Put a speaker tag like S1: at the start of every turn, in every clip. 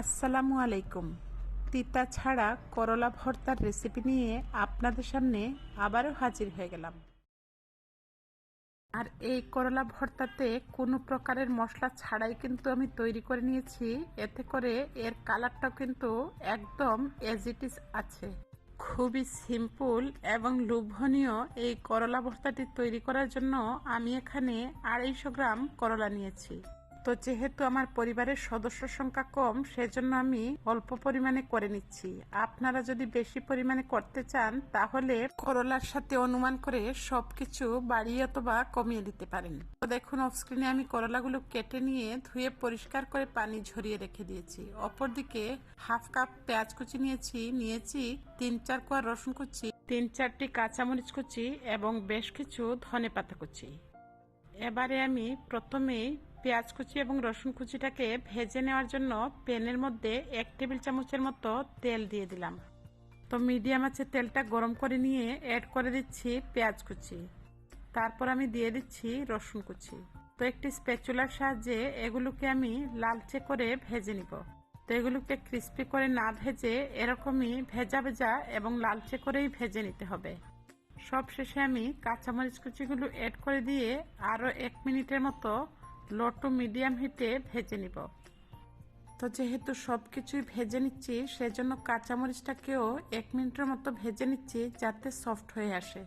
S1: আসসালামু আলাইকুম। তিতা ছাড়া করলা ভর্তার রেসিপি নিয়ে আপনাদের সামনে আবারও হাজির হয়ে গেলাম। আর এই করলা ভর্তাতে কোনো প্রকারের মশলা ছাড়াই কিন্তু আমি তৈরি করে নিয়েছি। এতে করে এর কালারটাও কিন্তু একদম এজ ইট ইজ আছে। খুবই সিম্পল এবং লোভনীয় এই করলা ভর্তাটি তৈরি করার জন্য আমি এখানে আড়াইশো গ্রাম করলা নিয়েছি। তো যেহেতু আমার পরিবারের সদস্য সংখ্যা কম, সেজন্য আমি অল্প পরিমাণে করে নিচ্ছি। আপনারা যদি বেশি পরিমাণে করতে চান, তাহলে করলার সাথে অনুমান করে সবকিছু বাড়িয়ে অথবা কমিয়ে দিতে পারেন। তো দেখুন অফ স্ক্রিনে আমি করলাগুলো কেটে নিয়ে ধুয়ে পরিষ্কার করে পানি ঝরিয়ে রেখে দিয়েছি। অপরদিকে হাফ কাপ পেঁয়াজ কুচি নিয়েছি নিয়েছি তিন চার কোয়া রসুন কুচি, তিন চারটি কাঁচামরিচ কুচি এবং বেশ কিছু ধনে পাতা কুচি। এবারে আমি প্রথমেই পেঁয়াজ কুচি এবং রসুন কুচিটাকে ভেজে নেওয়ার জন্য প্যানের মধ্যে এক টেবিল চামচের মতো তেল দিয়ে দিলাম। তো মিডিয়াম আছে তেলটা গরম করে নিয়ে অ্যাড করে দিচ্ছি পেঁয়াজ কুচি। তারপর আমি দিয়ে দিচ্ছি রসুন কুচি। তো একটি স্প্যাচুলার সাহায্যে এগুলোকে আমি লালচে করে ভেজে নিব। তো এগুলোকে ক্রিস্পি করে না ভেজে এরকমই ভেজা ভেজা এবং লালচে করেই ভেজে নিতে হবে। সবশেষে আমি কাঁচামরিচ কুচিগুলো অ্যাড করে দিয়ে আরও এক মিনিটের মতো লো মিডিয়াম হিটে ভেজে নিব। তো যেহেতু সব কিছুই ভেজে নিচ্ছি, সেজন্য কাঁচামরিচটাকেও এক মিনিটের মতো ভেজে নিচ্ছি যাতে সফট হয়ে আসে।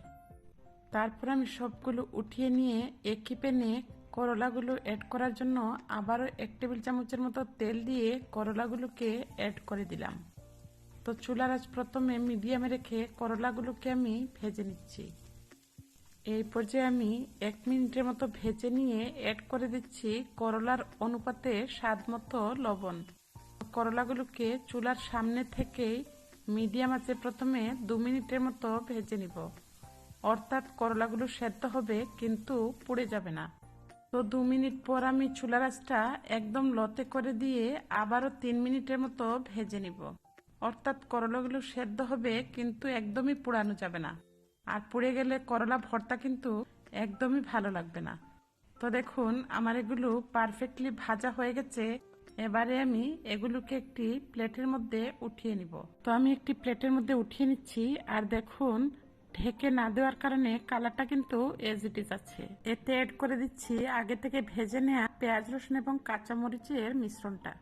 S1: তারপর আমি সবগুলো উঠিয়ে নিয়ে একই প্যানে করলাগুলো অ্যাড করার জন্য আবারও এক টেবিল চামচের মতো তেল দিয়ে করলাগুলোকে অ্যাড করে দিলাম। তো চুলার আজ প্রথমে মিডিয়ামে রেখে করলাগুলোকে আমি ভেজে নিচ্ছি। এই পর্যায়ে আমি এক মিনিটের মতো ভেজে নিয়ে অ্যাড করে দিচ্ছি করলার অনুপাতে স্বাদ মতো লবণ। করলাগুলোকে চুলার সামনে থেকেই মিডিয়াম আছে প্রথমে দু মিনিটের মতো ভেজে নিব। অর্থাৎ করলাগুলো সেদ্ধ হবে কিন্তু পুড়ে যাবে না। তো দু মিনিট পর আমি চুলার আঁচটা একদম লতে করে দিয়ে আবারও তিন মিনিটের মতো ভেজে নিব। অর্থাৎ করলাগুলো সেদ্ধ হবে কিন্তু একদমই পোড়ানো যাবে না। আর পুড়ে গেলে করলা ভর্তা কিন্তু একদমই ভালো লাগবে না। তো দেখুন, আমার এগুলো পারফেক্টলি ভাজা হয়ে গেছে। এবারে আমি এগুলোকে একটি প্লেটের মধ্যে উঠিয়ে নিব। তো আমি একটি প্লেটের মধ্যে উঠিয়ে নিচ্ছি। আর দেখুন, ঢেকে না দেওয়ার কারণে কালারটা কিন্তু এজ ইট ইজ আছে। এতে অ্যাড করে দিচ্ছি আগে থেকে ভেজে নেওয়া পেঁয়াজ, রসুন এবং কাঁচামরিচের মিশ্রণটা।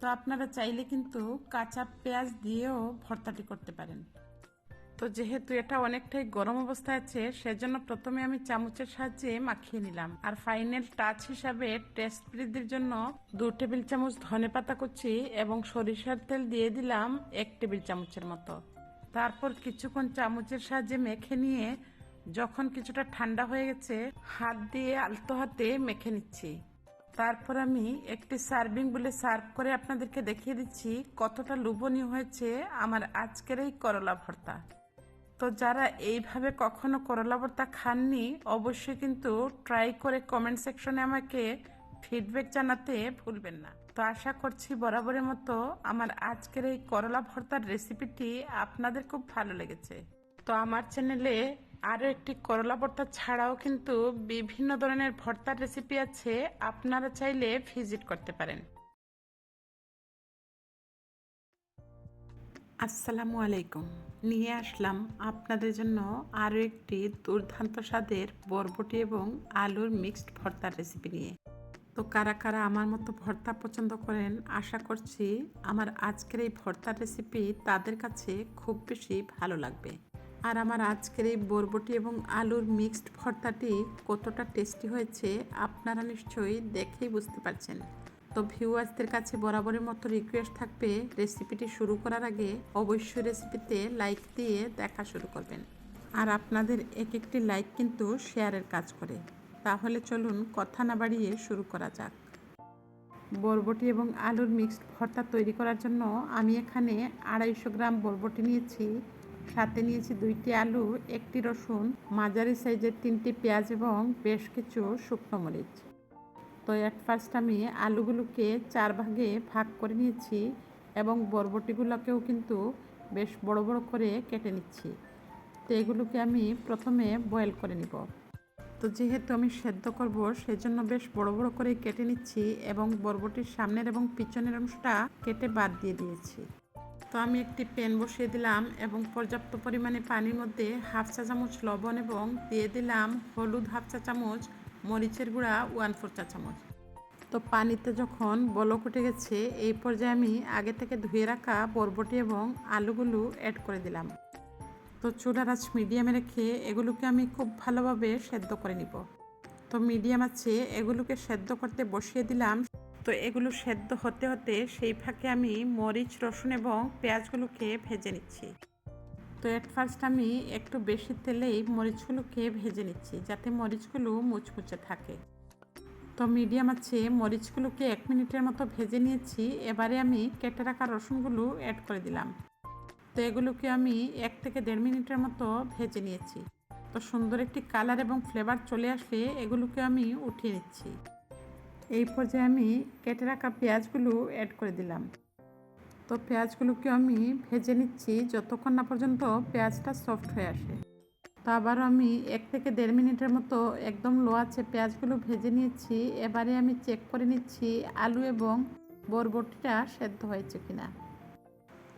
S1: তো আপনারা চাইলে কিন্তু কাঁচা পেঁয়াজ দিয়েও ভর্তাটি করতে পারেন। তো যেহেতু এটা অনেকটাই গরম অবস্থায় আছে, সেজন্য প্রথমে আমি চামচের সাহায্যে মাখিয়ে নিলাম। আর ফাইনাল টাচ হিসাবে টেস্ট বৃদ্ধির জন্য দু টেবিল চামচ ধনে পাতা কুচি এবং সরিষার তেল দিয়ে দিলাম এক টেবিল চামচের মতো। তারপর কিছুক্ষণ চামচের সাহায্যে মেখে নিয়ে যখন কিছুটা ঠান্ডা হয়ে গেছে, হাত দিয়ে আলতো হাতে মেখে নিচ্ছি। তারপর আমি একটি সার্ভিং বলে সার্ভ করে আপনাদেরকে দেখিয়ে দিচ্ছি কতটা লোভনীয় হয়েছে আমার আজকের এই করলা ভর্তা। তো যারা এইভাবে কখনো করলা ভর্তা খাননি, অবশ্যই কিন্তু ট্রাই করে কমেন্ট সেকশনে আমাকে ফিডব্যাক জানাতে ভুলবেন না। তো আশা করছি বরাবরের মতো আমার আজকের এই করলা ভর্তার রেসিপিটি আপনাদের খুব ভালো লেগেছে। তো আমার চ্যানেলে আরও একটি করলা ভর্তা ছাড়াও কিন্তু বিভিন্ন ধরনের ভর্তার রেসিপি আছে, আপনারা চাইলে ভিজিট করতে পারেন। আসসালামু আলাইকুম। নিয়ে আসলাম আপনাদের জন্য আরও একটি দুর্দান্ত স্বাদের বরবটি এবং আলুর মিক্সড ভর্তার রেসিপি নিয়ে। তো কারা কারা আমার মতো ভর্তা পছন্দ করেন, আশা করছি আমার আজকের এই ভর্তার রেসিপি তাদের কাছে খুব বেশি ভালো লাগবে। আর আমার আজকের এই বরবটি এবং আলুর মিক্সড ভর্তাটি কতটা টেস্টি হয়েছে আপনারা নিশ্চয়ই দেখেই বুঝতে পারছেন। তো ভিউয়ার্সদের কাছে বরাবরের মতো রিকোয়েস্ট থাকবে রেসিপিটি শুরু করার আগে অবশ্যই রেসিপিতে লাইক দিয়ে দেখা শুরু করবেন। আর আপনাদের এক একটি লাইক কিন্তু শেয়ারের কাজ করে। তাহলে চলুন কথা না বাড়িয়ে শুরু করা যাক। বরবটি এবং আলুর মিক্সড ভর্তা তৈরি করার জন্য আমি এখানে আড়াইশো গ্রাম বরবটি নিয়েছি। সাথে নিয়েছি দুইটি আলু, একটি রসুন, মাঝারি সাইজের তিনটি পেঁয়াজ এবং বেশ কিছু শুকনো মরিচ। তো অ্যাট ফার্স্ট আমি আলুগুলোকে চার ভাগে ভাগ করে নিয়েছি এবং বরবটিগুলোকেও কিন্তু বেশ বড় বড় করে কেটে নিচ্ছি। তো এগুলোকে আমি প্রথমে বয়েল করে নিব। তো যেহেতু আমি সেদ্ধ করব, সেজন্য বেশ বড় বড় করে কেটে নিচ্ছি এবং বরবটির সামনের এবং পিছনের অংশটা কেটে বাদ দিয়ে দিয়েছি। তো আমি একটি প্যান বসিয়ে দিলাম এবং পর্যাপ্ত পরিমাণে পানির মধ্যে হাফ চা চামচ লবণ এবং দিয়ে দিলাম হলুদ হাফ চা চামচ মরিচের গুঁড়া ওয়ান ফোর চা চামচ। তো পানিতে যখন বলক উঠে গেছে, এই পর্যায়ে আমি আগে থেকে ধুয়ে রাখা বরবটি এবং আলুগুলো অ্যাড করে দিলাম। তো চুলার আঁচ মিডিয়ামে রেখে এগুলোকে আমি খুব ভালোভাবে সেদ্ধ করে নিব। তো মিডিয়াম আছে এগুলোকে সেদ্ধ করতে বসিয়ে দিলাম। তো এগুলো সেদ্ধ হতে হতে সেই ফাঁকে আমি মরিচ, রসুন এবং পেঁয়াজগুলোকে ভেজে নিচ্ছি। তো এট ফার্স্ট আমি একটু বেশি তেলেই মরিচগুলোকে ভেজে নিচ্ছি, যাতে মরিচগুলো মুচমুচে থাকে। তো মিডিয়াম আছে, মরিচগুলোকে এক মিনিটের মতো ভেজে নিয়েছি, এবারে আমি কেটে রাখা রসুনগুলো অ্যাড করে দিলাম। তো এগুলোকে আমি এক থেকে দেড় মিনিটের মতো ভেজে নিয়েছি। তো সুন্দর একটি কালার এবং ফ্লেভার চলে আসলে এগুলোকে আমি উঠিয়ে নিচ্ছি। এই পর্যায়ে আমি কেটে রাখা পেঁয়াজগুলো অ্যাড করে দিলাম। তো পেঁয়াজগুলোকে আমি ভেজে নিচ্ছি। যতক্ষণ না পর্যন্ত পেঁয়াজটা সফট হয়ে আসে। তো আবার আমি এক থেকে দেড় মিনিটের মতো একদম লো আছে পেঁয়াজগুলো ভেজে নিয়েছি। এবারে আমি চেক করে নিচ্ছি আলু এবং বরবটিটা সেদ্ধ হয়েছে কিনা।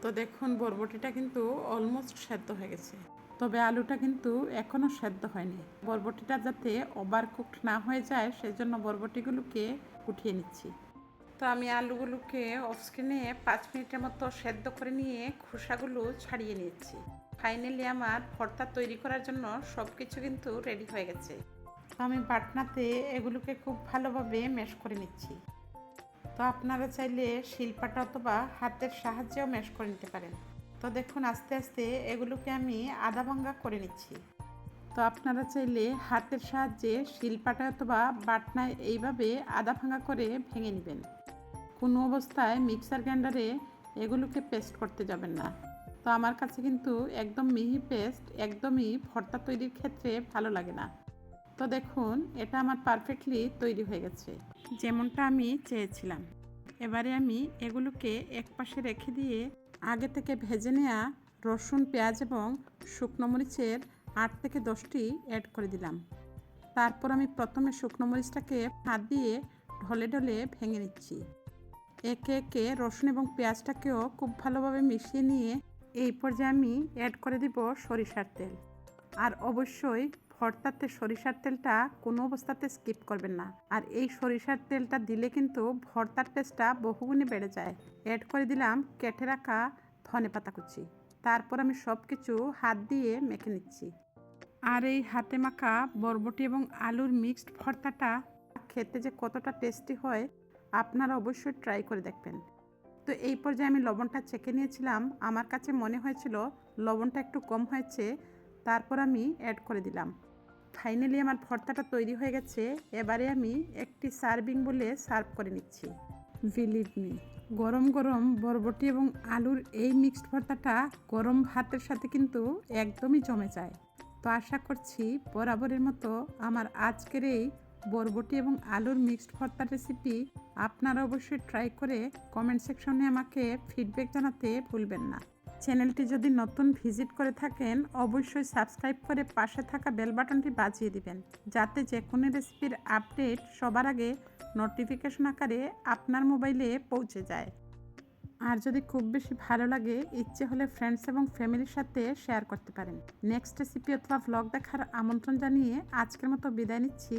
S1: তো দেখুন, বরবটিটা কিন্তু অলমোস্ট সেদ্ধ হয়ে গেছে। তবে আলুটা কিন্তু এখনও সেদ্ধ হয়নি। বরবটিটা যাতে ওভার কুকড না হয়ে যায়, সেজন্য বরবটিগুলোকে উঠিয়ে নিচ্ছি। তো আমি আলুগুলোকে অফ স্ক্রিনে পাঁচ মিনিটের মতো সেদ্ধ করে নিয়ে খোসাগুলো ছাড়িয়ে নিয়েছি। ফাইনালি আমার ভর্তা তৈরি করার জন্য সব কিছু কিন্তু রেডি হয়ে গেছে। তো আমি বাটনাতে এগুলোকে খুব ভালোভাবে ম্যাশ করে নিচ্ছি। তো আপনারা চাইলে শিল্পাটা অথবা হাতের সাহায্যেও ম্যাশ করে নিতে পারেন। তো দেখুন আস্তে আস্তে এগুলোকে আমি আদা ভাঙ্গা করে নিচ্ছি। তো আপনারা চাইলে হাতের সাহায্যে শিল্পাটা অথবা বাটনায় এইভাবে আদা ভাঙ্গা করে ভেঙে নেবেন। কোনো অবস্থায় মিক্সার গ্রাইন্ডারে এগুলোকে পেস্ট করতে যাবেন না। তো আমার কাছে কিন্তু একদম মিহি পেস্ট, একদমই ভর্তা তৈরির ক্ষেত্রে ভালো লাগে না। তো দেখুন, এটা আমার পারফেক্টলি তৈরি হয়ে গেছে। যেমনটা আমি চেয়েছিলাম। এবারে আমি এগুলোকে এক পাশে রেখে দিয়ে আগে থেকে ভেজে নেওয়া রসুন, পেঁয়াজ এবং শুকনো মরিচের আট থেকে দশটি অ্যাড করে দিলাম। তারপর আমি প্রথমে শুকনো মরিচটাকে হাত দিয়ে ঢলে ঢলে ভেঙে নিচ্ছি। একে একে রসুন এবং পেঁয়াজটাকেও খুব ভালোভাবে মিশিয়ে নিয়ে এই পর্যায়ে আমি অ্যাড করে দিব সরিষার তেল। আর অবশ্যই ভর্তাতে সরিষার তেলটা কোনো অবস্থাতে স্কিপ করবেন না। আর এই সরিষার তেলটা দিলে কিন্তু ভর্তার টেস্টটা বহুগুণে বেড়ে যায়। অ্যাড করে দিলাম কেটে রাখা ধনে পাতা কুচি। তারপর আমি সব কিছু হাত দিয়ে মেখে নিচ্ছি। আর এই হাতে মাখা বরবটি এবং আলুর মিক্সড ভর্তাটা খেতে যে কতটা টেস্টি হয় আপনারা অবশ্যই ট্রাই করে দেখবেন। তো এই পর্যায়ে আমি লবণটা চেকে নিয়েছিলাম। আমার কাছে মনে হয়েছিল লবণটা একটু কম হয়েছে, তারপর আমি অ্যাড করে দিলাম। ফাইনালি আমার ভর্তাটা তৈরি হয়ে গেছে। এবারে আমি একটি সার্ভিং বলে সার্ভ করে নিচ্ছি। বিলিভ মি গরম গরম বরবটি এবং আলুর এই মিক্সড ভর্তাটা গরম ভাতের সাথে কিন্তু একদমই জমে যায়। তো আশা করছি বরাবরের মতো আমার আজকের এই বরবটি এবং আলুর মিক্সড ভর্তার রেসিপি আপনারা অবশ্যই ট্রাই করে কমেন্ট সেকশনে আমাকে ফিডব্যাক জানাতে ভুলবেন না। চ্যানেলটি যদি নতুন ভিজিট করে থাকেন, অবশ্যই সাবস্ক্রাইব করে পাশে থাকা বেল বাটনটি বাজিয়ে দিবেন, যাতে যে কোনো রেসিপির আপডেট সবার আগে নোটিফিকেশন আকারে আপনার মোবাইলে পৌঁছে যায়। আর যদি খুব বেশি ভালো লাগে, ইচ্ছে হলে ফ্রেন্ডস এবং ফ্যামিলির সাথে শেয়ার করতে পারেন। নেক্সট রেসিপি অথবা ভ্লগ দেখার আমন্ত্রণ জানিয়ে আজকের মতো বিদায় নিচ্ছি।